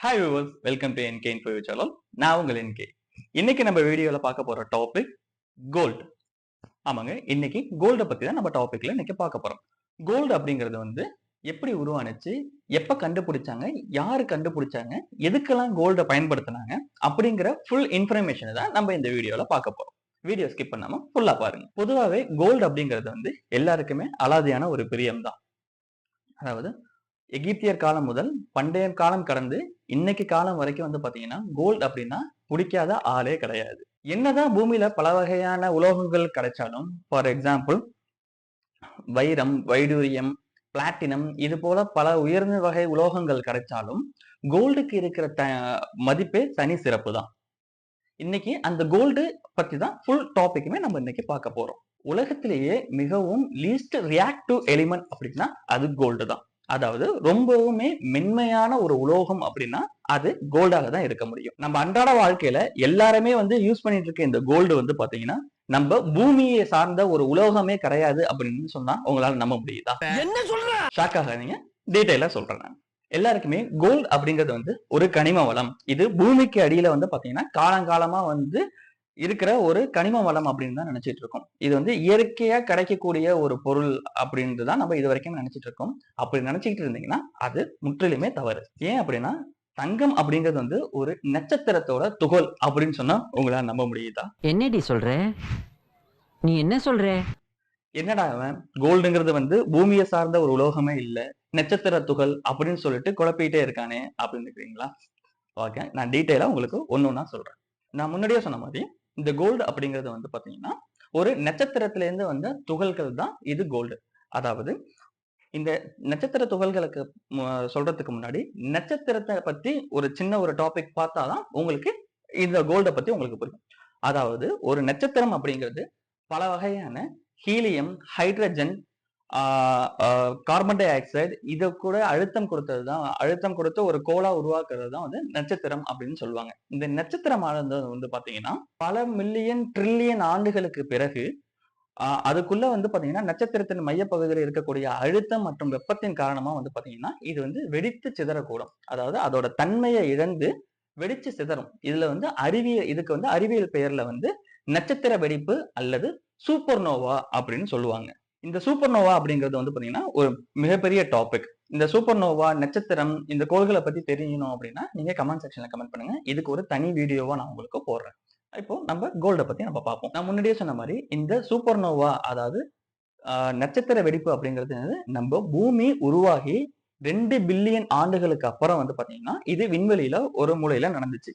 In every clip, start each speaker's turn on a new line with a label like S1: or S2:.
S1: Hi Wimal welcome to NK info channel நான் உங்கள் என்கே இன்னைக்கு நம்ம வீடியோவில் பார்க்க போகிற டாபிக் கோல்டு ஆமாங்க இன்னைக்கு கோல்டை பற்றி தான் நம்ம டாப்பிக்கில் இன்னைக்கு பார்க்க போகிறோம் கோல்டு அப்படிங்கிறது வந்து எப்படி உருவானுச்சு எப்போ கண்டுபிடிச்சாங்க யார் கண்டுபிடிச்சாங்க எதுக்கெல்லாம் கோல்டை பயன்படுத்தினாங்க அப்படிங்கிற ஃபுல் இன்ஃபர்மேஷனை தான் நம்ம இந்த வீடியோவில் பார்க்க போகிறோம் வீடியோ ஸ்கிப் பண்ணாமல் ஃபுல்லாக பாருங்க. பொதுவாகவே கோல்டு அப்படிங்கிறது வந்து எல்லாருக்குமே அலாதியான ஒரு பிரியம் தான். அதாவது எகிப்தியர் காலம் முதல் பண்டைய காலம் கடந்து இன்னைக்கு காலம் வரைக்கும் வந்து பாத்தீங்கன்னா கோல்டு அப்படின்னா பிடிக்காத ஆளே கிடையாது. என்னதான் பூமியில பல வகையான உலோகங்கள் கிடைச்சாலும் ஃபார் எக்ஸாம்பிள் வைரம் வைடூரியம் பிளாட்டினம் இது போல பல உயர்ந்த வகை உலோகங்கள் கிடைச்சாலும் கோல்டுக்கு இருக்கிற த மதிப்பே தனி சிறப்பு தான். இன்னைக்கு அந்த கோல்டு பத்தி தான் ஃபுல் டாபிக்குமே நம்ம இன்னைக்கு பார்க்க போறோம். உலகத்திலேயே மிகவும் லீஸ்ட் ரியாக்டிவ் எலிமெண்ட் அப்படின்னா அது கோல்டு தான். அதாவது ரொம்பவுமே மென்மையான ஒரு உலோகம் அப்படின்னா அது கோல்டாக தான் இருக்க முடியும். நம்ம அன்றாட வாழ்க்கையில எல்லாருமே வந்து யூஸ் பண்ணிட்டு இருக்க இந்த கோல்டு வந்து பாத்தீங்கன்னா நம்ம பூமியை சார்ந்த ஒரு உலோகமே கிடையாது அப்படின்னு சொன்னா உங்களால நம்ப முடியுதா?
S2: என்ன சொல்ற?
S1: ஷாக் ஆகாதீங்க. டீட்டெயிலா சொல்றேன் எல்லாருக்குமே கோல்டு அப்படிங்கிறது வந்து ஒரு கனிம வளம். இது பூமிக்கு அடியில வந்து பாத்தீங்கன்னா காலங்காலமா வந்து இருக்கிற ஒரு கனிம வளம் அப்படின்னு தான் நினைச்சிட்டு இருக்கோம். இது வந்து இயற்கையா கிடைக்கக்கூடிய ஒரு பொருள் அப்படின்ட்டு தான் நம்ம இது வரைக்கும் நினைச்சிட்டு இருக்கோம். அப்படி நினைச்சிட்டு இருந்தீங்கன்னா அது முற்றிலுமே தவறு. ஏன் அப்படின்னா தங்கம் அப்படிங்கிறது வந்து ஒரு நட்சத்திரத்தோட துகள் அப்படின்னு சொன்னா உங்களால நம்ப முடியுதா?
S2: என்னடி சொல்ற? நீ என்ன சொல்ற?
S1: என்னடா அவன் கோல்டுங்கிறது வந்து பூமியை சார்ந்த ஒரு உலோகமே இல்ல. நட்சத்திர துகள் அப்படின்னு சொல்லிட்டு குழப்பிட்டே இருக்கானே அப்படின்னு இருக்கிறீங்களா ஓகே நான் டீட்டெயிலா உங்களுக்கு ஒண்ணு ஒண்ணா சொல்றேன். நான் முன்னாடியே சொன்ன மாதிரி இந்த கோல்டு அப்படிங்கிறது வந்து பார்த்தீங்கன்னா ஒரு நட்சத்திரத்திலேருந்து வந்த துகள்கள் தான் இது கோல்டு அதாவது இந்த நட்சத்திர துகள்களுக்கு சொல்றதுக்கு முன்னாடி நட்சத்திரத்தை பத்தி ஒரு சின்ன ஒரு டாபிக் பார்த்தாதான் உங்களுக்கு இந்த கோல்டை பத்தி உங்களுக்கு புரியும். அதாவது ஒரு நட்சத்திரம் அப்படிங்கிறது பல வகையான helium hydrogen carbon dioxide இதை கூட அழுத்தம் கொடுத்தது தான் அழுத்தம் கொடுத்து ஒரு கோலா உருவாக்குறது தான் வந்து நட்சத்திரம் அப்படின்னு சொல்லுவாங்க. இந்த நட்சத்திரமானது வந்து பாத்தீங்கன்னா பல மில்லியன் ட்ரில்லியன் ஆண்டுகளுக்கு பிறகு அதுக்குள்ள வந்து பாத்தீங்கன்னா நட்சத்திரத்தின் மையப்பகுதியில் இருக்கக்கூடிய அழுத்தம் மற்றும் வெப்பத்தின் காரணமா வந்து பாத்தீங்கன்னா இது வந்து வெடித்து சிதறக்கூடும். அதாவது அதோட தன்மையை இழந்து வெடிச்சு சிதறும். இதுல வந்து அறிவியல் இதுக்கு வந்து அறிவியல் பெயர்ல வந்து நட்சத்திர வெடிப்பு அல்லது சூப்பர்னோவா அப்படின்னு சொல்லுவாங்க. இந்த சூப்பர்னோவா அப்படிங்கிறது வந்து பாத்தீங்கன்னா ஒரு மிகப்பெரிய டாபிக் இந்த சூப்பர்னோவா நட்சத்திரம் இந்த கோள்களை பத்தி தெரியணும் அப்படின்னா நீங்க கமெண்ட் செக்ஷன்ல கமெண்ட் பண்ணுங்க. இதுக்கு ஒரு தனி வீடியோவா நான் உங்களுக்கு போடுறேன். இப்போ நம்ம கோல்டை பத்தி நம்ம பார்ப்போம். நான் முன்னாடியே சொன்ன மாதிரி இந்த சூப்பர்னோவா அதாவது நட்சத்திர வெடிப்பு அப்படிங்கிறது என்னது? நம்ம பூமி உருவாகி ரெண்டு பில்லியன் ஆண்டுகளுக்கு அப்புறம் வந்து பாத்தீங்கன்னா இது விண்வெளியில ஒரு மூலையில நடந்துச்சு.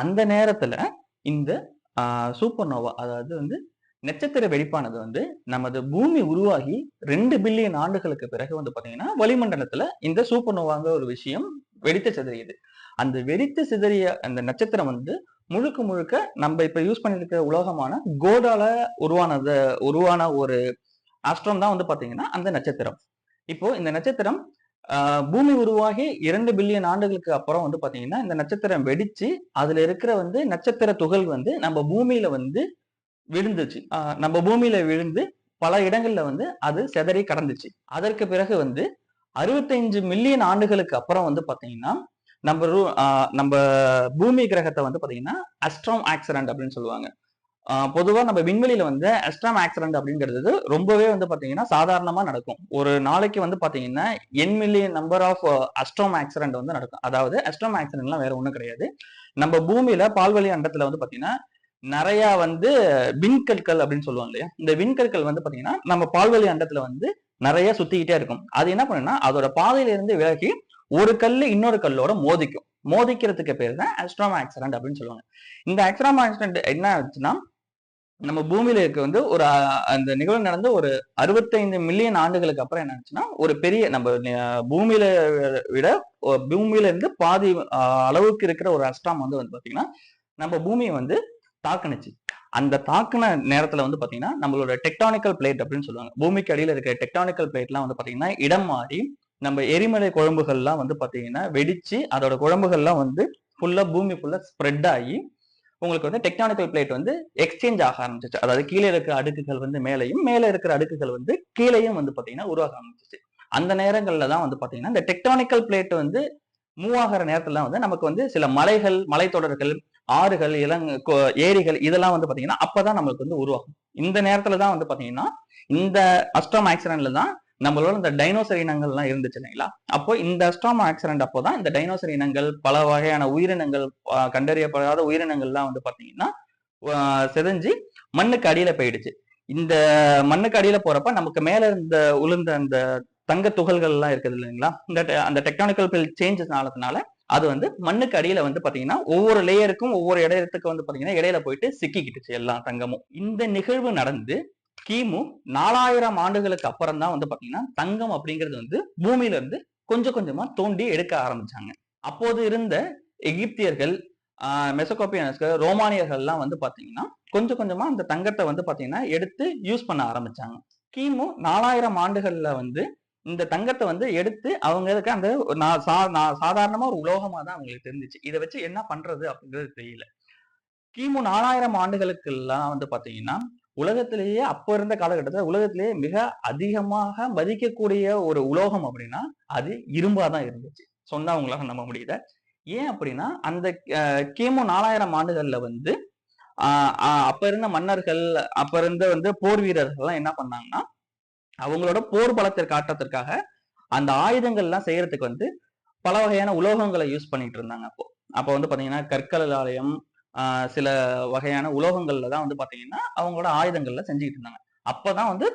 S1: அந்த நேரத்துல இந்த சூப்பர்னோவா அதாவது வந்து நட்சத்திர வெடிப்பானது வந்து நமது பூமி உருவாகி ரெண்டு பில்லியன் ஆண்டுகளுக்கு பிறகு வந்து பாத்தீங்கன்னா வளிமண்டலத்துல இந்த சூப்பர் நோவாங்க ஒரு விஷயம் வெடித்து சிதறியது. அந்த வெடித்து சிதறிய அந்த நட்சத்திரம் வந்து முழுக்க முழுக்க நம்ம இப்ப யூஸ் பண்ணிருக்கிற உலோகமான கோடால உருவானத உருவான ஒரு ஆஸ்ட்ரம் தான் வந்து பாத்தீங்கன்னா அந்த நட்சத்திரம். இப்போ இந்த நட்சத்திரம் பூமி உருவாகி இரண்டு பில்லியன் ஆண்டுகளுக்கு அப்புறம் வந்து பாத்தீங்கன்னா இந்த நட்சத்திரம் வெடிச்சு அதுல இருக்கிற வந்து நட்சத்திர துகள் வந்து நம்ம பூமியில வந்து விழுந்துச்சு. நம்ம பூமியில விழுந்து பல இடங்கள்ல வந்து அது சிதறி கடந்துச்சு. அதற்கு பிறகு வந்து அறுபத்தஞ்சு மில்லியன் ஆண்டுகளுக்கு அப்புறம் வந்து பாத்தீங்கன்னா நம்ம ரூ- நம்ம பூமி கிரகத்தை வந்து பாத்தீங்கன்னா அஸ்ட்ராம் ஆக்சிடென்ட் அப்படின்னு சொல்லுவாங்க. பொதுவா நம்ம விண்வெளியில வந்து அஸ்ட்ராம் ஆக்சிடென்ட் அப்படிங்கிறது ரொம்பவே வந்து பாத்தீங்கன்னா சாதாரணமா நடக்கும். ஒரு நாளைக்கு வந்து பாத்தீங்கன்னா என் மில்லியன் நம்பர் ஆஃப் அஸ்ட்ராம் ஆக்சிடென்ட் வந்து நடக்கும். அதாவது அஸ்ட்ராம் ஆக்சிடென்ட்லாம் வேற ஒண்ணும் கிடையாது. நம்ம பூமியில பால்வழி அண்டத்துல வந்து பாத்தீங்கன்னா நிறைய வந்து விண்கற்கள் அப்படின்னு சொல்லுவாங்க இல்லையா? இந்த விண்கற்கள் வந்து பாத்தீங்கன்னா நம்ம பால்வழி அண்டத்துல வந்து நிறைய சுத்திக்கிட்டே இருக்கும். அது என்ன பண்ணுன்னா அதோட பாதையில இருந்து விலகி ஒரு கல்லு இன்னொரு கல்லோட மோதிக்கும். மோதிக்கிறதுக்கு பேர் தான் அஸ்ட்ராம் ஆக்சிடென்ட் அப்படின்னு சொல்லுவாங்க. இந்த அஸ்ட்ராம் ஆக்சிடென்ட் என்ன ஆச்சுன்னா நம்ம பூமியில இருக்க வந்து ஒரு அந்த நிகழ்வு நடந்து ஒரு அறுபத்தைந்து மில்லியன் ஆண்டுகளுக்கு அப்புறம் என்ன ஆச்சுன்னா ஒரு பெரிய நம்ம பூமியில விட பூமியில இருந்து பாதி அளவுக்கு இருக்கிற ஒரு அஸ்ட்ராம் வந்து வந்து பாத்தீங்கன்னா நம்ம பூமியை வந்து தாக்குனுச்சு. அந்த தாக்குன நேரத்துல வந்து பாத்தீங்கன்னா நம்மளோட டெக்டானிக்கல் பிளேட் அப்படின்னு சொல்லுவாங்க. பூமிக்கு அடியில் இருக்கிற டெக்டானிக்கல் பிளேட்லாம் வந்து பாத்தீங்கன்னா இடம் மாறி நம்ம எரிமலை குழம்புகள்லாம் வந்து பாத்தீங்கன்னா வெடிச்சு அதோட குழம்புகள்லாம் வந்து ஃபுல்லா பூமி ஃபுல்லா ஸ்ப்ரெட் ஆகி உங்களுக்கு வந்து டெக்டானிக்கல் பிளேட் வந்து எக்ஸ்சேஞ்ச் ஆக ஆரம்பிச்சிச்சு. அதாவது கீழே இருக்கிற அடுக்குகள் வந்து மேலையும் மேலே இருக்கிற அடுக்குகள் வந்து கீழேயும் வந்து பாத்தீங்கன்னா உருவாக ஆரம்பிச்சிச்சு. அந்த நேரங்கள்ல தான் வந்து பாத்தீங்கன்னா இந்த டெக்டானிக்கல் பிளேட் வந்து மூவ் ஆகிற நேரத்துல வந்து நமக்கு வந்து சில மலைகள் மலைத்தொடர்கள் ஆறுகள் இளங் ஏரிகள் இதெல்லாம் வந்து பாத்தீங்கன்னா அப்பதான் நம்மளுக்கு வந்து உருவாகும். இந்த நேரத்துல தான் வந்து பாத்தீங்கன்னா இந்த அஸ்ட்ராம் ஆக்சிடென்ட்ல தான் நம்மளோட இந்த டைனோசர் இனங்கள்லாம் இருந்துச்சு இல்லைங்களா? அப்போ இந்த அஸ்ட்ராம் ஆக்சிடென்ட் அப்போதான் இந்த டைனோசர் இனங்கள் பல வகையான உயிரினங்கள் கண்டறியப்படாத உயிரினங்கள்லாம் வந்து பாத்தீங்கன்னா செதஞ்சு மண்ணுக்கு அடியில போயிடுச்சு. இந்த மண்ணுக்கு அடியில போறப்ப நமக்கு மேல இருந்த உளுந்த அந்த தங்க துகள்கள் எல்லாம் இருக்குது இல்லைங்களா? இந்த அந்த டெக்னானிக்கல் பில் சேஞ்சஸ் ஆனதுனால அது வந்து மண்ணுக்கு அடியில வந்து பாத்தீங்கன்னா ஒவ்வொரு லேயருக்கும் ஒவ்வொரு இடத்துக்கு வந்து பாத்தீங்கன்னா இடையில போயிட்டு சிக்கிக்கிட்டுச்சு எல்லா தங்கமும். இந்த நிகழ்வு நடந்து கிமு நாலாயிரம் ஆண்டுகளுக்கு அப்புறம் தான் வந்து பாத்தீங்கன்னா தங்கம் அப்படிங்கிறது வந்து பூமியில இருந்து கொஞ்சம் கொஞ்சமா தோண்டி எடுக்க ஆரம்பிச்சாங்க. அப்போது இருந்த எகிப்தியர்கள் மெசகோப்பியன்ஸ்கள் ரோமானியர்கள்லாம் வந்து பாத்தீங்கன்னா கொஞ்சம் கொஞ்சமா அந்த தங்கத்தை வந்து பாத்தீங்கன்னா எடுத்து யூஸ் பண்ண ஆரம்பிச்சாங்க. கிமு நாலாயிரம் ஆண்டுகள்ல வந்து இந்த தங்கத்தை வந்து எடுத்து அவங்களுக்கு அந்த நான் சா- நான் சாதாரணமா ஒரு உலோகமா தான் அவங்களுக்கு தெரிஞ்சிச்சு. இதை வச்சு என்ன பண்றது அப்படிங்கிறது தெரியல. கிமு நாலாயிரம் ஆண்டுகளுக்கெல்லாம் வந்து பாத்தீங்கன்னா உலகத்திலேயே அப்ப இருந்த காலகட்டத்தில் உலகத்திலேயே மிக அதிகமாக மதிக்கக்கூடிய ஒரு உலோகம் அப்படின்னா அது இரும்பா தான் இருந்துச்சு. சொன்னா அவங்களால நம்ப முடியல. ஏன் அப்படின்னா அந்த கிமு நாலாயிரம் ஆண்டுகள்ல வந்து அப்ப இருந்த மன்னர்கள் அப்ப இருந்த வந்து போர் வீரர்கள்லாம் என்ன பண்ணாங்கன்னா அவங்களோட போர் பலத்தை காட்டுறதுக்காக அந்த ஆயுதங்கள்லாம் செய்யறதுக்கு வந்து பல வகையான உலோகங்களை யூஸ் பண்ணிட்டு இருந்தாங்க அப்போ. அப்போ வந்து பாத்தீங்கன்னா கற்கள் ஆலயம் சில வகையான உலோகங்கள்ல தான் வந்து பாத்தீங்கன்னா அவங்களோட ஆயுதங்கள்ல செஞ்சுக்கிட்டு இருந்தாங்க. அப்பதான் வந்து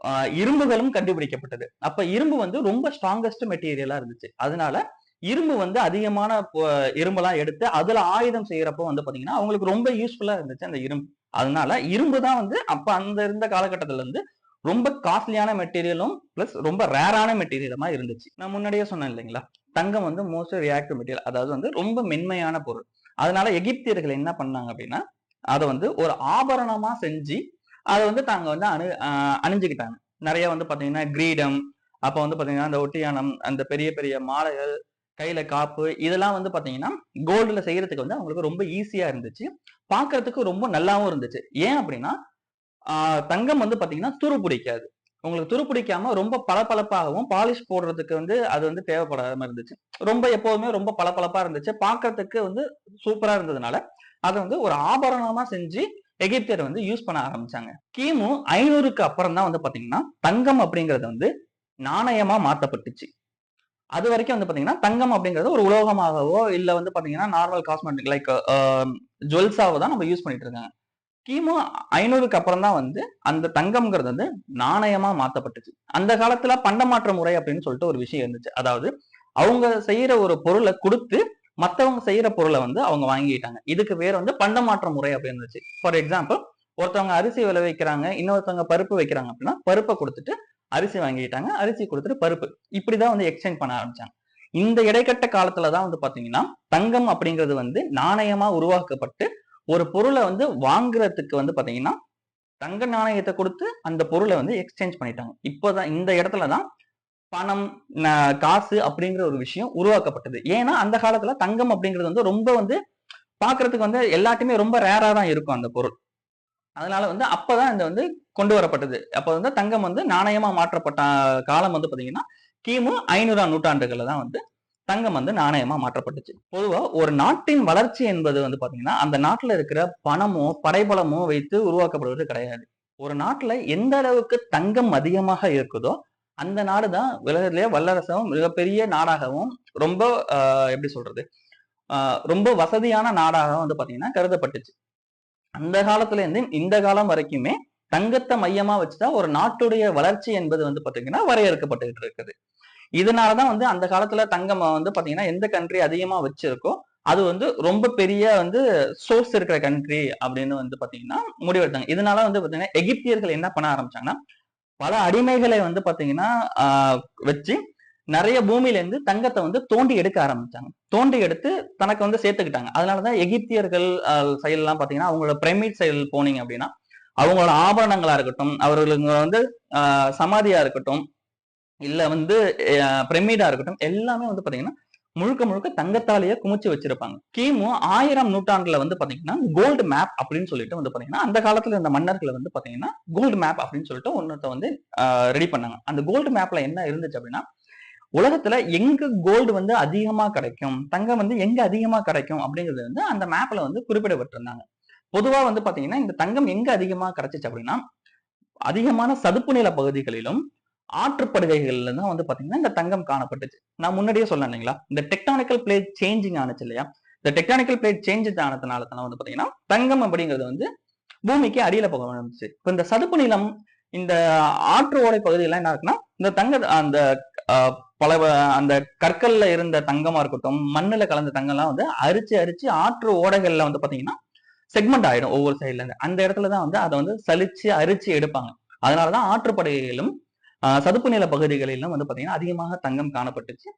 S1: ஆஹ் இரும்புகளும் கண்டுபிடிக்கப்பட்டது. அப்ப இரும்பு வந்து ரொம்ப ஸ்ட்ராங்கஸ்ட் மெட்டீரியலா இருந்துச்சு. அதனால இரும்பு வந்து அதிகமான இரும்பெல்லாம் எடுத்து அதுல ஆயுதம் செய்யறப்போ வந்து பாத்தீங்கன்னா அவங்களுக்கு ரொம்ப யூஸ்ஃபுல்லா இருந்துச்சு அந்த இரும்பு. அதனால இரும்பு தான் வந்து அப்ப அந்த இருந்த காலகட்டத்துல இருந்து ரொம்ப காஸ்ட்லியான மெட்டீரியலும் பிளஸ் ரொம்ப ரேரான மெட்டீரியலுமா இருந்துச்சு. நான் முன்னாடியே சொன்னேன் இல்லைங்களா? தங்கம் வந்து மோஸ்ட் ரியாக்டிவ் மெட்டீரியல் அதாவது வந்து ரொம்ப மென்மையான பொருள். அதனால எகிப்தியர்கள் என்ன பண்ணாங்க அப்படின்னா அதை வந்து ஒரு ஆபரணமா செஞ்சு அதை வந்து தாங்க வந்து அணு அணிஞ்சுக்கிட்டாங்க. நிறைய வந்து பாத்தீங்கன்னா கிரீடம் அப்ப வந்து பாத்தீங்கன்னா அந்த ஒட்டியானம் அந்த பெரிய பெரிய மாலைகள் கையில காப்பு இதெல்லாம் வந்து பாத்தீங்கன்னா கோல்டுல செய்யறதுக்கு வந்து அவங்களுக்கு ரொம்ப ஈஸியா இருந்துச்சு. பாக்குறதுக்கு ரொம்ப நல்லாவும் இருந்துச்சு. ஏன் அப்படின்னா தங்கம் வந்து பாத்தீங்கன்னா துரு பிடிக்காது. உங்களுக்கு துரு பிடிக்காம ரொம்ப பளபளப்பாகவும் பாலிஷ் போடுறதுக்கு வந்து அது வந்து தேவைப்படாம இருந்துச்சு. ரொம்ப எப்போதுமே ரொம்ப பளபளப்பா இருந்துச்சு. பார்க்கறதுக்கு வந்து சூப்பரா இருந்ததுனால அதை வந்து ஒரு ஆபரணமா செஞ்சு எகிப்தியர் வந்து யூஸ் பண்ண ஆரம்பிச்சாங்க. கிமு ஐநூறுக்கு அப்புறம் தான் வந்து பாத்தீங்கன்னா தங்கம் அப்படிங்கிறது வந்து நாணயமா மாத்தப்பட்டுச்சு. அது வரைக்கும் வந்து பாத்தீங்கன்னா தங்கம் அப்படிங்கிறது ஒரு உலோகமாகவோ இல்ல வந்து பாத்தீங்கன்னா நார்மல் காஸ்மெட்டிக் லைக் ஜுவல்ஸாவோ தான் நம்ம யூஸ் பண்ணிட்டு இருக்காங்க. கிமு ஐநூறுக்கு அப்புறம் தான் வந்து அந்த தங்கம்ங்கிறது வந்து நாணயமா மாத்தப்பட்டுச்சு. அந்த காலத்துல பண்டமாற்ற முறை அப்படின்னு சொல்லிட்டு ஒரு விஷயம் இருந்துச்சு. அதாவது அவங்க செய்யற ஒரு பொருளை கொடுத்து மத்தவங்க செய்யற பொருளை வந்து அவங்க வாங்கிட்டாங்க. இதுக்கு பேர் வந்து பண்டமாற்ற முறை அப்படின்னு இருந்துச்சு. ஃபார் எக்ஸாம்பிள் ஒருத்தவங்க அரிசி விளைவிக்கிறாங்க இன்னொருத்தவங்க பருப்பு வைக்கிறாங்க அப்படின்னா பருப்பை கொடுத்துட்டு அரிசி வாங்கிட்டாங்க அரிசி கொடுத்துட்டு பருப்பு. இப்படிதான் வந்து எக்ஸ்சேஞ்ச் பண்ண ஆரம்பிச்சாங்க. இந்த இடைக்கட்ட காலத்துல தான் வந்து பாத்தீங்கன்னா தங்கம் அப்படிங்கிறது வந்து நாணயமா உருவாக்கப்பட்டு ஒரு பொருளை வந்து வாங்குறதுக்கு வந்து பாத்தீங்கன்னா தங்க நாணயத்தை கொடுத்து அந்த பொருளை வந்து எக்ஸ்சேஞ்ச் பண்ணிட்டாங்க. இப்போதான் இந்த இடத்துல தான் பணம் காசு அப்படிங்கிற ஒரு விஷயம் உருவாக்கப்பட்டது. ஏன்னா அந்த காலத்துல தங்கம் அப்படிங்கிறது வந்து ரொம்ப வந்து பாக்குறதுக்கு வந்து எல்லாத்தையுமே ரொம்ப ரேரா தான் இருக்கும் அந்த பொருள். அதனால வந்து அப்பதான் இந்த வந்து கொண்டு வரப்பட்டது. அப்ப வந்து தங்கம் வந்து நாணயமா மாற்றப்பட்ட காலம் வந்து பாத்தீங்கன்னா கிமு ஐநூறாம் நூற்றாண்டுகள்ல தான் வந்து தங்கம் வந்து நாணயமா மாற்றப்பட்டுச்சு. பொதுவா ஒரு நாட்டின் வளர்ச்சி என்பது வந்து பாத்தீங்கன்னா அந்த நாட்டுல இருக்கிற பணமோ படைபலமோ வைத்து உருவாக்கப்படுவது கிடையாது. ஒரு நாட்டுல எந்த அளவுக்கு தங்கம் அதிகமாக இருக்குதோ அந்த நாடு தான் உலகத்திலேயே வல்லரசும் மிகப்பெரிய நாடாகவும் ரொம்ப ஆஹ், எப்படி சொல்றது? ஆஹ், ரொம்ப வசதியான நாடாகவும் வந்து பாத்தீங்கன்னா கருதப்பட்டுச்சு. அந்த காலத்துல இருந்து இந்த காலம் வரைக்குமே தங்கத்தை மையமா வச்சுதான் ஒரு நாட்டுடைய வளர்ச்சி என்பது வந்து பாத்தீங்கன்னா வரையறுக்கப்பட்டுகிட்டு இருக்குது. இதனாலதான் வந்து அந்த காலத்துல தங்கம் வந்து பாத்தீங்கன்னா எந்த கண்ட்ரி அதிகமா வச்சிருக்கோ அது வந்து ரொம்ப பெரிய வந்து சோர்ஸ் இருக்கிற கண்ட்ரி அப்படின்னு வந்து பாத்தீங்கன்னா முடிவெடுத்தாங்க. இதனால வந்து பாத்தீங்கன்னா எகிப்தியர்கள் என்ன பண்ண ஆரம்பிச்சாங்கன்னா பல அடிமைகளை வந்து பாத்தீங்கன்னா வச்சு நிறைய பூமியில இருந்து தங்கத்தை வந்து தோண்டி எடுக்க ஆரம்பிச்சாங்க. தோண்டி எடுத்து தனக்கு வந்து சேர்த்துக்கிட்டாங்க. அதனாலதான் எகிப்தியர்கள் செயல்லாம் பாத்தீங்கன்னா அவங்களோட பிரமிட் செயல் போனீங்க அப்படின்னா அவங்களோட ஆபரணங்களா இருக்கட்டும் அவர்களுக்கு வந்து சமாதியா இருக்கட்டும் இல்லை வந்து பிரமிடா இருக்கட்டும் எல்லாமே வந்து பார்த்தீங்கன்னா முழுக்க முழுக்க தங்கத்தாலேயே குமிச்சு வச்சிருப்பாங்க. கிமு ஆயிரம் நூற்றாண்டுல வந்து பாத்தீங்கன்னா கோல்டு மேப் அப்படின்னு சொல்லிட்டு வந்து பாத்தீங்கன்னா அந்த காலத்துல இருந்த மன்னர்கள் வந்து பாத்தீங்கன்னா கோல்டு மேப் அப்படின்னு சொல்லிட்டு ஒன்னத்தை வந்து ரெடி பண்ணாங்க. அந்த கோல்டு மேப்ல என்ன இருந்துச்சு அப்படின்னா உலகத்துல எங்க கோல்டு வந்து அதிகமா கிடைக்கும் தங்கம் வந்து எங்க அதிகமா கிடைக்கும் அப்படிங்கிறது வந்து அந்த மேப்ல வந்து குறிப்பிடப்பட்டிருந்தாங்க. பொதுவா வந்து பாத்தீங்கன்னா இந்த தங்கம் எங்க அதிகமா கிடைச்சிச்சு அப்படின்னா அதிகமான சதுப்பு நில பகுதிகளிலும் ஆற்றுப்படுகைகள்ல தான் வந்து பாத்தீங்கன்னா இந்த தங்கம் காணப்பட்டுச்சு நான் முன்னாடியே சொன்னேன் இல்லைங்களா? இந்த டெக்டானிக்கல் பிளேட் சேஞ்சிங் ஆனச்சு இல்லையா? இந்த டெக்டானிக்கல் பிளேட் சேஞ்சஸ் ஆனதுனால தான் வந்து பாத்தீங்கன்னா தங்கம் அப்படிங்கிறது வந்து பூமிக்கு அடியில போக ஆரம்பிச்சு. இப்ப இந்த சதுப்பு நிலம் இந்த ஆற்று ஓடை பகுதியெல்லாம் என்ன இருக்குன்னா இந்த தங்க அந்த பல அந்த கற்கள்ல இருந்த தங்கமா இருக்கட்டும் மண்ணுல கலந்த தங்கம்லாம் வந்து அரிச்சு அரிச்சு ஆற்று ஓடைகள்ல வந்து பாத்தீங்கன்னா செக்மெண்ட் ஆயிடும் ஒவ்வொரு சைட்ல இருந்து. அந்த இடத்துல தான் வந்து அதை வந்து சலிச்சு அரிச்சு எடுப்பாங்க. அதனாலதான் ஆற்று படுகைகளும் சதுப்பு நில பகுதிகளிலும் வந்து பாத்தீங்கன்னா அதிகமாக தங்கம் காணப்பட்டுச்சு.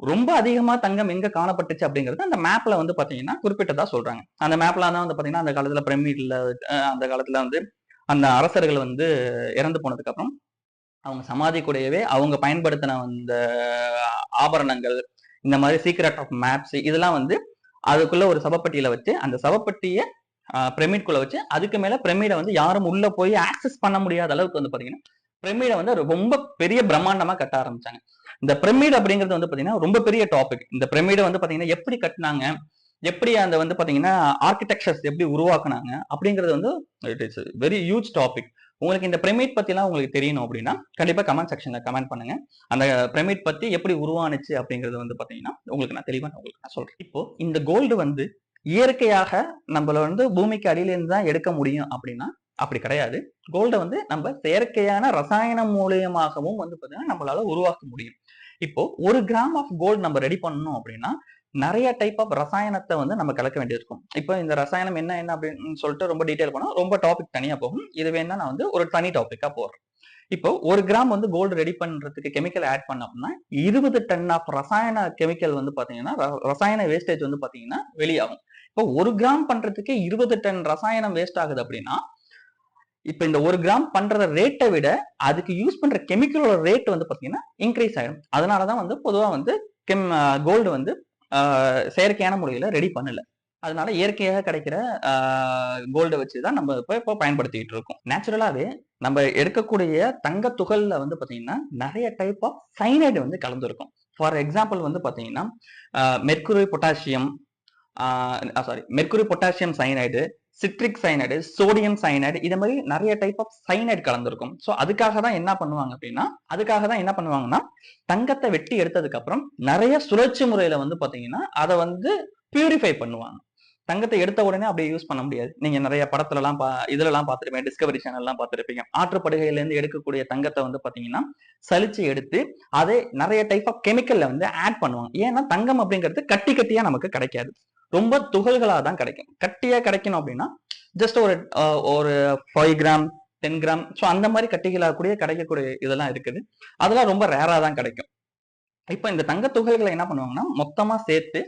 S1: ரொம்ப அதிகமா தங்கம் எங்க காணப்பட்டுச்சு அப்படிங்கிறது அந்த மேப்ல வந்து பாத்தீங்கன்னா குறிப்பிட்டதா சொல்றாங்க. அந்த மேப்ல தான் வந்து பாத்தீங்கன்னா அந்த காலத்துல பிரமிட்ல அந்த காலத்துல வந்து அந்த அரசர்கள் வந்து இறந்து போனதுக்கு அப்புறம் அவங்க சமாதி கூடவே அவங்க பயன்படுத்தின அந்த ஆபரணங்கள் இந்த மாதிரி சீக்ரெட் ஆஃப் மேப்ஸ் இதெல்லாம் வந்து அதுக்குள்ள ஒரு சவப்பெட்டியில வச்சு அந்த சவப்பெட்டியை பிரமிட்குள்ள வச்சு அதுக்கு மேல பிரமிடை வந்து யாரும் உள்ள போய் ஆக்சஸ் பண்ண முடியாத அளவுக்கு வந்து பாத்தீங்கன்னா பிரமிடை வந்து ரொம்ப பெரிய பிரம்மாண்டமா கட்ட ஆரம்பிச்சாங்க. இந்த பிரமிட் அப்படிங்கிறது வந்து பாத்தீங்கன்னா ரொம்ப பெரிய டாபிக் இந்த பிரமிடை வந்து பாத்தீங்கன்னா எப்படி கட்டினாங்க? எப்படி அந்த வந்து பாத்தீங்கன்னா ஆர்கிடெக்சர்ஸ் எப்படி உருவாக்குனாங்க? அப்படிங்கிறது வந்து it is very huge topic உங்களுக்கு இந்த பிரமிட் பத்திலாம் உங்களுக்கு தெரியணும் அப்படின்னா கண்டிப்பா கமெண்ட் செக்ஷன்ல கமெண்ட் பண்ணுங்க. அந்த பிரமிட் பத்தி எப்படி உருவானுச்சு அப்படிங்கிறது வந்து பாத்தீங்கன்னா உங்களுக்கு நான் தெளிவா உங்களுக்கு நான் சொல்றேன். இப்போ இந்த கோல்டு வந்து இயற்கையாக நம்மள வந்து பூமிக்கு அடியில இருந்து தான் எடுக்க முடியும் அப்படின்னா அப்படி கிடையாது. கோல்டை வந்து நம்ம செயற்கையான ரசாயனம் மூலியமாகவும் வந்து பார்த்தீங்கன்னா நம்மளால உருவாக்க முடியும். இப்போ ஒரு கிராம் ஆஃப் கோல்டு நம்ம ரெடி பண்ணணும் அப்படின்னா நிறைய டைப் ஆஃப் ரசாயனத்தை வந்து நம்ம கலக்க வேண்டியிருக்கும் இப்போ இந்த ரசாயனம் என்ன என்ன அப்படின்னு சொல்லிட்டு ரொம்ப டீட்டெயில் போனால் ரொம்ப டாபிக் தனியாக போகும். இது வேணா நான் வந்து ஒரு தனி டாப்பிக்காக போடுறேன். இப்போ ஒரு கிராம் வந்து கோல்டு ரெடி பண்ணுறதுக்கு கெமிக்கல் ஆட் பண்ணோம்னா இருபது டன் ஆஃப் ரசாயன கெமிக்கல் வந்து பார்த்தீங்கன்னா ர- ரசாயன வேஸ்டேஜ் வந்து பார்த்தீங்கன்னா வெளியாகும். இப்போ ஒரு கிராம் பண்ணுறதுக்கே இருபது டன் ரசாயனம் வேஸ்ட் ஆகுது அப்படின்னா இப்ப இந்த ஒரு கிராம் பண்ற ரேட்டை விட அதுக்கு யூஸ் பண்ற கெமிக்கலோட ரேட் வந்து பாத்தீங்கன்னா இன்க்ரீஸ் ஆயிடும். அதனாலதான் வந்து பொதுவா வந்து கெம் கோல்டு வந்து செயற்கையான முறையில ரெடி பண்ணல. அதனால இயற்கையாக கிடைக்கிற கோல்டை வச்சு தான் நம்ம இப்போ இப்போ பயன்படுத்திட்டு இருக்கோம். நேச்சுரலாவே நம்ம எடுக்கக்கூடிய தங்க துகள்ல வந்து பாத்தீங்கன்னா நிறைய டைப் ஆஃப் சைனைடு வந்து கலந்துருக்கும். ஃபார் எக்ஸாம்பிள் வந்து பாத்தீங்கன்னா mercury potassium sorry mercury potassium cyanide citric cyanide sodium cyanide இது மாதிரி நிறைய டைப் ஆஃப் சைனைடு கலந்துருக்கும். ஸோ அதுக்காக தான் என்ன பண்ணுவாங்க அப்படின்னா அதுக்காக தான் என்ன பண்ணுவாங்கன்னா தங்கத்தை வெட்டி எடுத்ததுக்கு அப்புறம் நிறைய சுழற்சி முறையில வந்து பாத்தீங்கன்னா அதை வந்து பியூரிஃபை பண்ணுவாங்க. தங்கத்தை எடுத்த உடனே அப்படியே யூஸ் பண்ண முடியாது. நீங்க நிறைய படத்துல எல்லாம் பா இதுல எல்லாம் பார்த்துருப்பீங்க டிஸ்கவரி சேனல் எல்லாம் பார்த்திருப்பீங்க. ஆற்றுப்படுகையில இருந்து எடுக்கக்கூடிய தங்கத்தை வந்து பாத்தீங்கன்னா சலிச்சு எடுத்து அதை நிறைய டைப் ஆஃப் கெமிக்கல்ல வந்து ஆட் பண்ணுவாங்க. ஏன்னா தங்கம் அப்படிங்கிறது கட்டி கட்டியா நமக்கு கிடைக்காது. ரொம்ப துகள்களாக தான் கிடைக்கும். கட்டியாக கிடைக்கணும் அப்படின்னா ஜஸ்ட் ஒரு ஒரு five gram ten gram so அந்த மாதிரி கட்டிகளாக கூடிய கிடைக்கக்கூடிய இதெல்லாம் இருக்குது. அதெல்லாம் ரொம்ப ரேராக தான் கிடைக்கும். இப்போ இந்த தங்க துகள்களை என்ன பண்ணுவாங்கன்னா மொத்தமாக சேர்த்து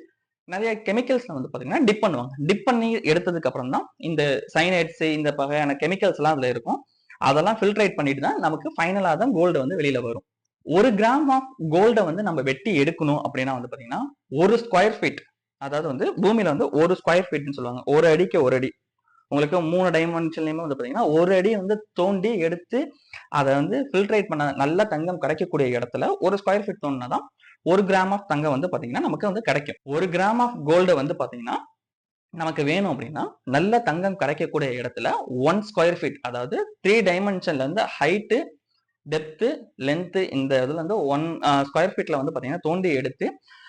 S1: நிறைய கெமிக்கல்ஸில் வந்து பார்த்தீங்கன்னா டிப் பண்ணுவாங்க. டிப் பண்ணி எடுத்ததுக்கு அப்புறம் தான் இந்த சைனைட்ஸ் இந்த வகையான கெமிக்கல்ஸ் எல்லாம் இருக்கும். அதெல்லாம் ஃபில்ட்ரேட் பண்ணிட்டு தான் நமக்கு ஃபைனலாக தான் கோல்டு வந்து வெளியில வரும். ஒரு கிராம் ஆஃப் கோல்டை வந்து நம்ம வெட்டி எடுக்கணும் அப்படின்னா வந்து பார்த்தீங்கன்னா ஒரு ஸ்கொயர் ஃபீட் அதாவது வந்து பூமியில வந்து ஒரு ஸ்கொயர் ஃபீட்னு சொல்லுவாங்க. ஒரு அடிக்கு ஒரு அடி. உங்களுக்கு மூணு டைமென்ஷன்லயுமே வந்து பாத்தீங்கன்னா ஒரு அடி வந்து தோண்டி எடுத்து அதை வந்து ஃபில்ட்ரேட் பண்ண நல்ல தங்கம் கிடைக்கக்கூடிய இடத்துல ஒரு ஸ்கொயர் ஃபீட் தோணுனா தான் ஒரு கிராம் ஆஃப் தங்கம் வந்து பாத்தீங்கன்னா நமக்கு வந்து கிடைக்கும். ஒரு கிராம் ஆஃப் கோல்டு வந்து பாத்தீங்கன்னா நமக்கு வேணும் அப்படின்னா நல்ல தங்கம் கிடைக்கக்கூடிய இடத்துல ஒன் ஸ்கொயர் ஃபீட் அதாவது த்ரீ டைமென்ஷன்ல இருந்து ஹைட்டு டெப்த்து லென்த்து இந்த இதுல இருந்து ஒன் ஸ்கொயர் ஃபீட்ல வந்து பாத்தீங்கன்னா தோண்டி எடுத்து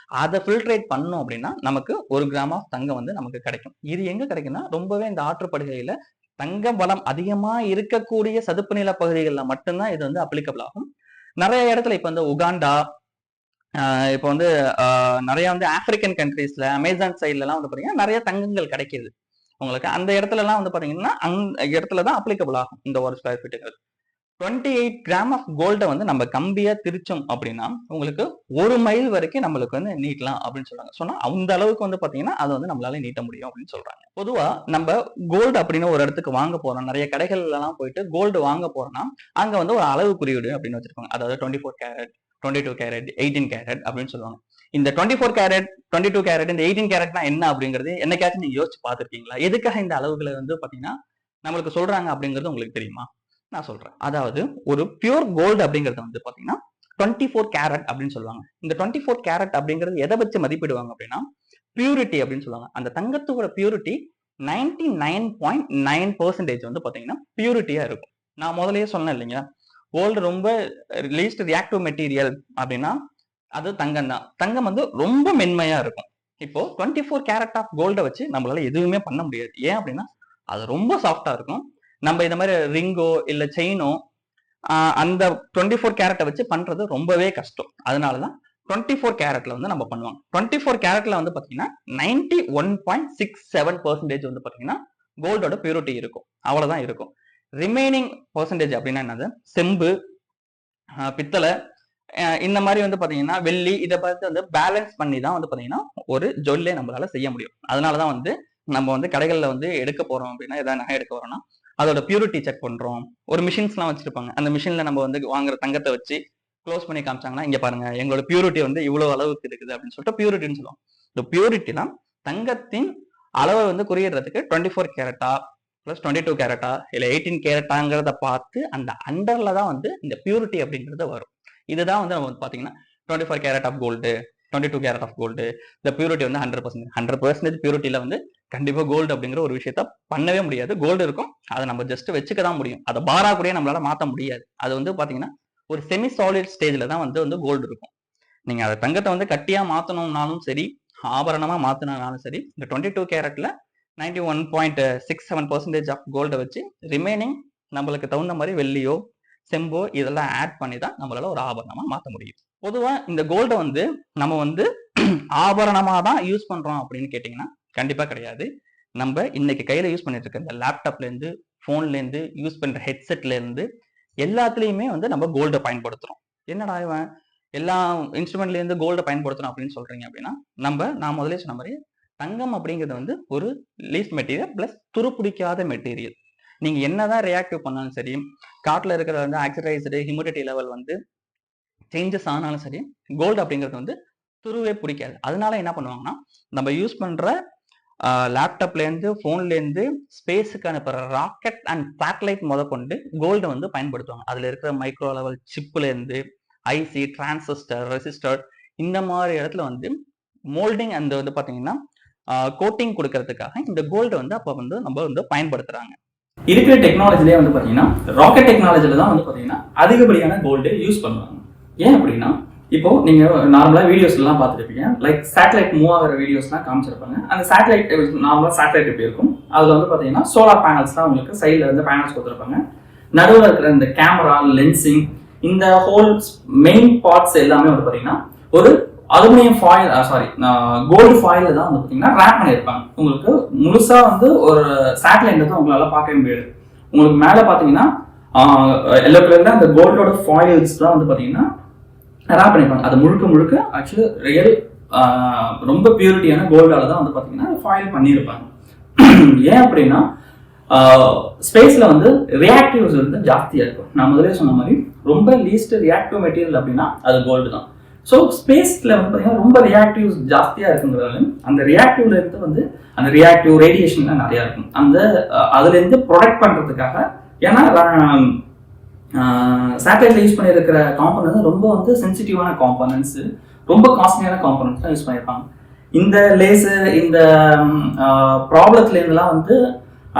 S1: அதை ஃபில்ட்ரேட் பண்ணோம் அப்படின்னா நமக்கு ஒரு கிராம் ஆஃப் தங்கம் வந்து நமக்கு கிடைக்கும். இது எங்க கிடைக்கும்னா ரொம்பவே இந்த ஆற்றுப்படுகையில தங்க வளம் அதிகமா இருக்கக்கூடிய சதுப்பு நில பகுதிகளில் மட்டும்தான் இது வந்து அப்ளிகபிள் ஆகும். நிறைய இடத்துல இப்ப வந்து உகாண்டா ஆஹ் இப்போ வந்து ஆஹ் நிறைய வந்து ஆப்பிரிக்கன் கண்ட்ரீஸ்ல அமேசான் சைட்லலாம் எல்லாம் வந்து பாத்தீங்கன்னா நிறைய தங்கங்கள் கிடைக்குது. உங்களுக்கு அந்த இடத்துல எல்லாம் வந்து பாத்தீங்கன்னா அந்த இடத்துல தான் அப்ளிகபிள் ஆகும் இந்த ஒரு ஸ்கொயர் ஃபீட்டுங்கிறது டுவெண்ட்டி எயிட் கிராம் ஆஃப் கோல்டை வந்து நம்ம கம்பியாக திரிச்சோம் அப்படின்னா உங்களுக்கு ஒரு மைல் வரைக்கும் நம்மளுக்கு வந்து நீட்டலாம் அப்படின்னு சொல்றாங்க. சொன்னால் அந்த அளவுக்கு வந்து பார்த்தீங்கன்னா அதை வந்து நம்மளால நீட்ட முடியும் அப்படின்னு சொல்றாங்க. பொதுவாக நம்ம கோல்டு அப்படின்னு ஒரு இடத்துக்கு வாங்க போறோம். நிறைய கடைகள்லாம் போயிட்டு கோல்டு வாங்க போறோம்னா அங்கே வந்து ஒரு அளவு குறியீடு அப்படின்னு வச்சிருப்பாங்க. அதாவது twenty four carat twenty two carat eighteen carat அப்படின்னு சொல்லுவாங்க. இந்த twenty four carat twenty two carat இந்த எயிட்டீன் கேரட்னா என்ன அப்படிங்கிறது என்னைக்காச்சும் நீங்க யோசிச்சு பார்த்துருக்கீங்களா? எதுக்காக இந்த அளவுகளை வந்து பார்த்தீங்கன்னா நம்மளுக்கு சொல்றாங்க அப்படிங்கிறது உங்களுக்கு தெரியுமா? நான் சொல்றேன். அதாவது ஒரு பியூர் கோல்டு அப்படிங்கிறது வந்து பாத்தீங்கன்னா டுவெண்ட்டி ஃபோர் கேரட் அப்படின்னு சொல்லுவாங்க. இந்த டுவெண்ட்டி ஃபோர் கேரட் அப்படிங்கிறது எதை வச்சு மதிப்பிடுவாங்க அப்படின்னா பியூரிட்டி அப்படின்னு சொல்லுவாங்க. அந்த தங்கத்தோட purity ninety nine point nine percentage வந்து பாத்தீங்கன்னா பியூரிட்டியா இருக்கும். நான் முதலே சொன்னேன் இல்லைங்க கோல்டு ரொம்ப லீஸ்ட் ரியாக்டிவ் மெட்டீரியல் அப்படின்னா அது தங்கம் தான். தங்கம் வந்து ரொம்ப மென்மையா இருக்கும். இப்போ டுவெண்ட்டி ஃபோர் கேரட் ஆஃப் கோல்டை வச்சு நம்மளால எதுவுமே பண்ண முடியாது. ஏன் அப்படின்னா அது ரொம்ப சாஃப்டா இருக்கும். நம்ம இந்த மாதிரி ரிங்கோ இல்ல செயினோ அந்த டுவெண்ட்டி ஃபோர் கேரட்டை வச்சு பண்றது ரொம்பவே கஷ்டம். அதனால தான் டுவெண்ட்டி ஃபோர் கேரட்ல வந்து நம்ம பண்ணுவாங்க. டுவெண்ட்டி ஃபோர் கேரட்ல வந்து பாத்தீங்கன்னா ninety one point six seven percentage வந்து பாத்தீங்கன்னா கோல்டோட பியூரிட்டி இருக்கும். அவ்வளவுதான் இருக்கும். ரிமைனிங் பர்சன்டேஜ் அப்படின்னா என்னது? செம்பு பித்தளை இந்த மாதிரி வந்து பாத்தீங்கன்னா வெள்ளி இதை பார்த்து வந்து பேலன்ஸ் பண்ணி தான் வந்து பாத்தீங்கன்னா ஒரு ஜொல்லே நம்மளால செய்ய முடியும். அதனாலதான் வந்து நம்ம வந்து கடைகள்ல வந்து எடுக்க போறோம் அப்படின்னா ஏதாவது நகை எடுக்க போறோம்னா அதோட பியூரிட்டி செக் பண்றோம். ஒரு மிஷின்ஸ்லாம் வச்சிருப்பாங்க. அந்த மிஷின்ல நம்ம வந்து வாங்குற தங்கத்தை வச்சு க்ளோஸ் பண்ணி காமிச்சாங்கன்னா இங்க பாருங்க எங்களோட பியூரிட்டி வந்து இவ்வளவு அளவுக்கு இருக்குது அப்படின்னு சொல்லிட்டு பியூரிட்டின்னு சொல்லுவோம் இந்த பியூரிட்டிலாம் தங்கத்தின் அளவை வந்து குறியிடுறதுக்கு டுவெண்ட்டி ஃபோர் கேரட்டா ப்ளஸ் டுவெண்ட்டி டூ கேரட்டா இல்லை எயிட்டீன் கேரட்டாங்கிறத பார்த்து அந்த அண்டர்ல தான் வந்து இந்த பியூரிட்டி அப்படிங்கிறது வரும். இதுதான் வந்து நம்ம வந்து பார்த்தீங்கன்னா twenty four carat of gold twenty two carat of gold இந்த பியூரிட்டி வந்து ஹண்ட்ரட் பர்சன்ட் ஹண்ட்ரட் பர்சன்டேஜ் பியூரிட்டியில் வந்து கண்டிப்பாக கோல்டு அப்படிங்கிற ஒரு விஷயத்த பண்ணவே முடியாது. கோல்டு இருக்கும். அதை நம்ம ஜஸ்ட் வச்சுக்க தான் முடியும். அதை பாரா கூட நம்மளால மாற்ற முடியாது. அது வந்து பாத்தீங்கன்னா ஒரு செமி சாலிட் ஸ்டேஜ்ல தான் வந்து வந்து கோல்டு இருக்கும். நீங்க அதை தங்கத்தை வந்து கட்டியா மாற்றணும்னாலும் சரி ஆபரணமா மாற்றினாலும் சரி இந்த twenty two கேரட்ல ninety one point six seven percentage of கோல்டை வச்சு ரிமைனிங் நம்மளுக்கு தகுந்த மாதிரி வெள்ளியோ செம்போ இதெல்லாம் ஆட் பண்ணி தான் நம்மளால ஒரு ஆபரணமா மாற்ற முடியும். பொதுவா இந்த கோல்டை வந்து நம்ம வந்து ஆபரணமாக தான் யூஸ் பண்றோம் அப்படின்னு கேட்டிங்கன்னா கண்டிப்பா கிடையாது. நம்ம இன்னைக்கு கையில யூஸ் பண்ணிட்டு இருக்க இந்த லேப்டாப்லேருந்து ஃபோன்லேருந்து யூஸ் பண்ற ஹெட்செட்ல இருந்து வந்து நம்ம கோல்டை பயன்படுத்துறோம். என்னடா இவன் எல்லா இன்ஸ்ட்ருமெண்ட்லேருந்து கோல்டை பயன்படுத்தணும் அப்படின்னு சொல்றீங்க அப்படின்னா நம்ம நான் முதலே சொன்ன மாதிரி தங்கம் அப்படிங்கிறது வந்து ஒரு லீஸ் மெட்டீரியல் பிளஸ் துருப்பிடிக்காத மெட்டீரியல் நீங்கள் என்னதான் ரியாக்டிவ் பண்ணாலும் சரி காட்டில் இருக்கிற வந்து ஆக்சிடைஸ்டு ஹியூமிடிட்டி லெவல் வந்து சேஞ்சஸ் ஆனாலும் சரி கோல்டு அப்படிங்கிறது வந்து துருவே பிடிக்காது. அதனால என்ன பண்ணுவாங்கன்னா நம்ம யூஸ் பண்ற லேப்டாப்லேருந்து ஃபோன்லேருந்து ஸ்பேஸுக்கு அனுப்புகிற ராக்கெட் அண்ட் சேட்டலைட் முதற்கொண்டு கோல்டு கோல்டை வந்து பயன்படுத்துவாங்க. அதில் இருக்கிற மைக்ரோ லெவல் சிப்புலேருந்து ஐசி டிரான்சிஸ்டர் ரெசிஸ்டர் இந்த மாதிரி இடத்துல வந்து மோல்டிங் அந்த வந்து பார்த்தீங்கன்னா கோட்டிங் கொடுக்கறதுக்காக இந்த கோல்டை வந்து அப்போ வந்து நம்ம வந்து பயன்படுத்துறாங்க.
S3: இருக்கிற டெக்னாலஜிலே வந்து பார்த்தீங்கன்னா ராக்கெட் டெக்னாலஜியில் தான் வந்து பார்த்தீங்கன்னா அதிகப்படியான கோல்டு யூஸ் பண்ணுவாங்க. ஏன் அப்படின்னா இப்போ நீங்க நார்மலா வீடியோஸ் எல்லாம் பார்த்துருப்பீங்க. லைக் சேட்டலைட் மூவ் ஆகிற வீடியோஸ்லாம் காமிச்சிருப்பாங்க. அந்த சேட்டலைட் நார்மலா சேட்டலைட் எப்படி இருக்கும்? அதுல வந்து பார்த்தீங்கன்னா சோலார் பேனல்ஸ் தான் உங்களுக்கு சைடில் வந்து பேனல்ஸ் கொடுத்துருப்பாங்க. நடுவில் இருக்கிற இந்த கேமரா லென்சிங் இந்த ஹோல் மெயின் பார்ட்ஸ் எல்லாமே வந்து பாத்தீங்கன்னா ஒரு aluminium foil sorry gold foil தான் வந்து பார்த்தீங்கன்னா ரேப் பண்ணியிருப்பாங்க. உங்களுக்கு முழுசா வந்து ஒரு சேட்டலைட் வந்து உங்களால பார்க்கவே முடியாது. உங்களுக்கு மேலே பார்த்தீங்கன்னா எல்லோ கலர்ல அந்த கோல்டோட ஃபாயில்ஸ் தான் வந்து பார்த்தீங்கன்னா ரேப் பண்ணியிருப்பாங்க அது முழுக்க முழுக்க ஆக்சுவலி ரியல் ரொம்ப பியூரிட்டியான கோல்டால தான் வந்து பார்த்தீங்கன்னா ஃபாயில் பண்ணியிருப்பாங்க. ஏன் அப்படின்னா ஸ்பேஸில் வந்து ரியாக்டிவ்ஸ் வந்து ஜாஸ்தியாக இருக்கும். நான் முதலே சொன்ன மாதிரி ரொம்ப லீஸ்ட் ரியாக்டிவ் மெட்டீரியல் அப்படின்னா அது கோல்டு தான். ஸோ ஸ்பேஸில் வந்து பார்த்தீங்கன்னா ரொம்ப ரியாக்டிவ்ஸ் ஜாஸ்தியாக இருக்குங்கிறதால அந்த ரியாக்டிவ்ல இருந்து வந்து அந்த ரியாக்டிவ் ரேடியேஷன்லாம் நிறையா இருக்கும். அந்த அதுலேருந்து ப்ரொடெக்ட் பண்ணுறதுக்காக ஏன்னா சேட்டலைட்ல யூஸ் பண்ணியிருக்கிற காம்பனன்ஸ் ரொம்ப வந்து சென்சிட்டிவான காம்பனன்ட்ஸ் ரொம்ப காஸ்ட்லியான காம்பனன்ஸ் தான் யூஸ் பண்ணியிருப்பாங்க. இந்த லேசு இந்த ப்ராப்ளத்துலேருந்துலாம் வந்து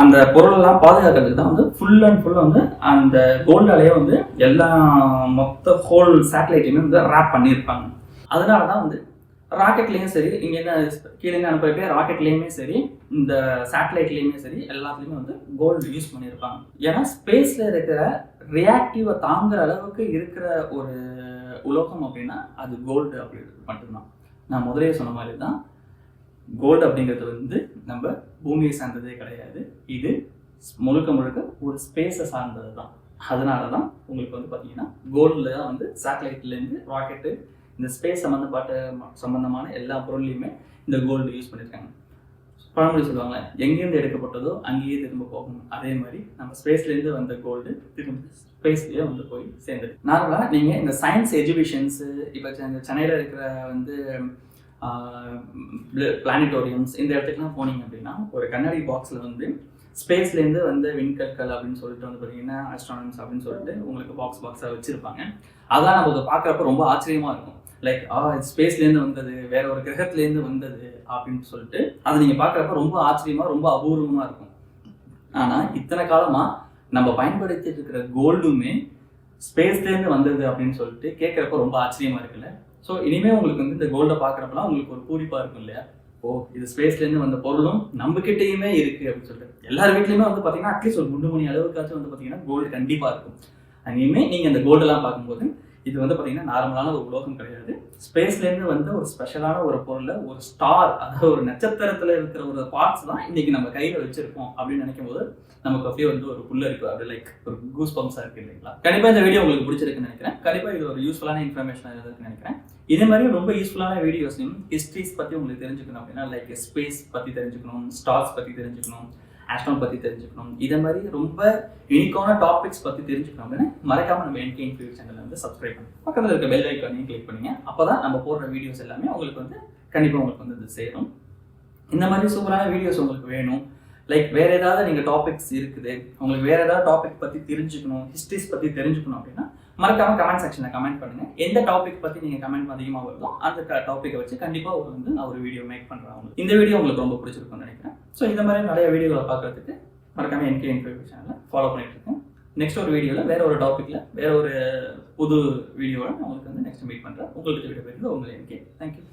S3: அந்த பொருளெல்லாம் பாதுகாக்கிறதுக்கு தான் வந்து ஃபுல் அண்ட் ஃபுல் வந்து அந்த கோல்டாலேயே வந்து எல்லா மொத்த ஹோல் சேட்டலைட்டையுமே வந்து ரேப் பண்ணியிருப்பாங்க. அதனால தான் வந்து ராக்கெட்லேயும் சரி இங்கே என்ன கீழே அனுப்புறப்பே ராக்கெட்லேயுமே சரி இந்த சேட்டலைட்லேயுமே சரி எல்லாத்துலேயுமே வந்து கோல்டு யூஸ் பண்ணியிருப்பாங்க. ஏன்னா ஸ்பேஸில் இருக்கிற ரியாக்டிவை தாங்குற அளவுக்கு இருக்கிற ஒரு உலோகம் அப்படின்னா அது கோல்டு அப்படின்றது மட்டும்தான். நான் முதலே சொன்ன மாதிரி தான் கோல்டு அப்படிங்கிறது வந்து நம்ம பூமியை சார்ந்ததே கிடையாது. இது முழுக்க முழுக்க ஒரு ஸ்பேஸை சார்ந்தது தான் அதனால தான் உங்களுக்கு வந்து பார்த்தீங்கன்னா கோல்டில் தான் வந்து சேட்டலைட்லேருந்து ராக்கெட்டு இந்த ஸ்பேஸ் சம்மந்தப்பட்ட சம்மந்தமான எல்லா பொருள்லையுமே இந்த கோல்டு யூஸ் பண்ணியிருக்காங்க பழமொழி சொல்லுவாங்க எங்கேருந்து எடுக்கப்பட்டதோ அங்கேயே திரும்ப போகணும். அதே மாதிரி நம்ம ஸ்பேஸ்லேருந்து வந்த கோல்டு திரும்ப ஸ்பேஸ்லேயே வந்து போய் சேர்ந்தது. நார்மலாக நீங்கள் இந்த சயின்ஸ் எஜுகேஷன்ஸு இப்போ இந்த சென்னையில் இருக்கிற வந்து பிளானிட்டோரியம்ஸ் இந்த இடத்துக்குலாம் போனீங்க அப்படின்னா ஒரு கண்ணாடி பாக்ஸில் வந்து
S1: ஸ்பேஸ்லேருந்து வந்து விண்கற்கள் அப்படின்னு சொல்லிட்டு வந்து பார்த்தீங்கன்னா அஸ்ட்ரானம்ஸ் அப்படின்னு சொல்லிட்டு உங்களுக்கு பாக்ஸ் பாக்ஸாக வச்சுருப்பாங்க. அதெல்லாம் நமக்கு பார்க்குறப்ப ரொம்ப ஆச்சரியமாக இருக்கும். லைக் ஆ இது ஸ்பேஸ்லேருந்து வந்தது வேற ஒரு கிரகத்துலேருந்து வந்தது அப்படின்னு சொல்லிட்டு அதை நீங்கள் பார்க்குறப்ப ரொம்ப ஆச்சரியமாக ரொம்ப அபூர்வமாக இருக்கும். ஆனால் இத்தனை காலமாக நம்ம பயன்படுத்திட்டு இருக்கிற கோல்டுமே ஸ்பேஸ்லேருந்து வந்தது அப்படின்னு சொல்லிட்டு கேட்குறப்ப ரொம்ப ஆச்சரியமாக இருக்குல்ல. ஸோ இனிமேல் உங்களுக்கு வந்து இந்த கோல்டை பார்க்குறப்பலாம் உங்களுக்கு ஒரு பூரிப்பாக இருக்கும் இல்லையா? ஓ இது ஸ்பேஸ்லேருந்து வந்த பொருளும் நம்ம கிட்டேயுமே இருக்குது அப்படின்னு சொல்லிட்டு. எல்லார் வீட்லையுமே வந்து பார்த்தீங்கன்னா அட்லீஸ்ட் ஒரு குண்டு மணி அளவுக்காச்சும் வந்து பார்த்தீங்கன்னா கோல்டு கண்டிப்பாக இருக்கும். இனிமேல் நீங்கள் அந்த கோல்டெல்லாம் பார்க்கும்போது இது வந்து பார்த்தீங்கன்னா நார்மலான ஒரு உலோகம் கிடையாது. ஸ்பேஸ்லேருந்து வந்து ஒரு ஸ்பெஷலான ஒரு பொருளை ஒரு ஸ்டார் அதாவது ஒரு நட்சத்திரத்தில் இருக்கிற ஒரு பார்ட்ஸ் தான் இன்னைக்கு நம்ம கையில் வச்சிருக்கோம் அப்படின்னு நினைக்கும் போது நமக்கு அப்படியே வந்து ஒரு புல்ல இருக்கு அப்படி லைக் ஒரு கூஸ் பம்ப்ஸாக இருக்கு இல்லைங்களா? கண்டிப்பாக இந்த வீடியோ உங்களுக்கு பிடிச்சிருக்குன்னு நினைக்கிறேன். கண்டிப்பாக இது ஒரு யூஸ்ஃபுல்லான இன்ஃபர்மேஷன் இருக்குன்னு நினைக்கிறேன். இதே மாதிரி ரொம்ப யூஸ்ஃபுல்லான வீடியோஸையும் ஹிஸ்ட்ரிஸ் பற்றி உங்களுக்கு தெரிஞ்சுக்கணும் அப்படின்னா லைக் ஸ்பேஸ் பற்றி தெரிஞ்சுக்கணும் ஸ்டார்ஸ் பற்றி தெரிஞ்சுக்கணும் ஆஸ்ட்ரான் பற்றி தெரிஞ்சுக்கணும். இதை மாதிரி ரொம்ப யூனிக்கான டாபிக்ஸ் பற்றி தெரிஞ்சுக்கணும் அப்படின்னு மறக்காம நம்ம என்கே இன்ஃபியூ சேனலில் வந்து சப்ஸ்கிரைப் பண்ணுங்க. பக்கத்தில் இருக்க பெல் ஐக்கானையும் கிளிக் பண்ணுங்க. அப்போ தான் நம்ம போடுற வீடியோஸ் எல்லாமே உங்களுக்கு வந்து கண்டிப்பாக உங்களுக்கு வந்து இது சேரும். இந்த மாதிரி சூப்பரான வீடியோஸ் உங்களுக்கு வேணும். லைக் வேற ஏதாவது நீங்கள் டாபிக்ஸ் இருக்குது. உங்களுக்கு வேற ஏதாவது டாபிக் பற்றி தெரிஞ்சுக்கணும். ஹிஸ்ட்ரிஸ் பற்றி தெரிஞ்சுக்கணும் அப்படின்னா மறக்காம கமெண்ட் செக்ஷனில் கமெண்ட் பண்ணுங்க. எந்த டாபிக் பற்றி நீங்கள் கமெண்ட் அதிகமாக வருதோ அந்த டாப்பிக்கை வச்சு கண்டிப்பாக வந்து நான் ஒரு வீடியோ மேக் பண்ணுறேன் இந்த வீடியோ உங்களுக்கு ரொம்ப பிடிச்சிருக்கும்னு நினைக்கிறேன். ஸோ இந்த மாதிரி நிறைய வீடியோவை பார்க்கறதுக்கு மறக்காம என்கே இன்ஃபர்மேஷன் சேனலை ஃபாலோ பண்ணிட்டு இருக்கேன். நெக்ஸ்ட் ஒரு வீடியோவில் வேற ஒரு டாப்பிக்கில் வேற ஒரு புது வீடியோவில் உங்களுக்கு வந்து நெக்ஸ்ட் மீட் பண்ணுறேன் உங்களுக்கு வீடியோ உங்களை என்கே தேங்க்யூ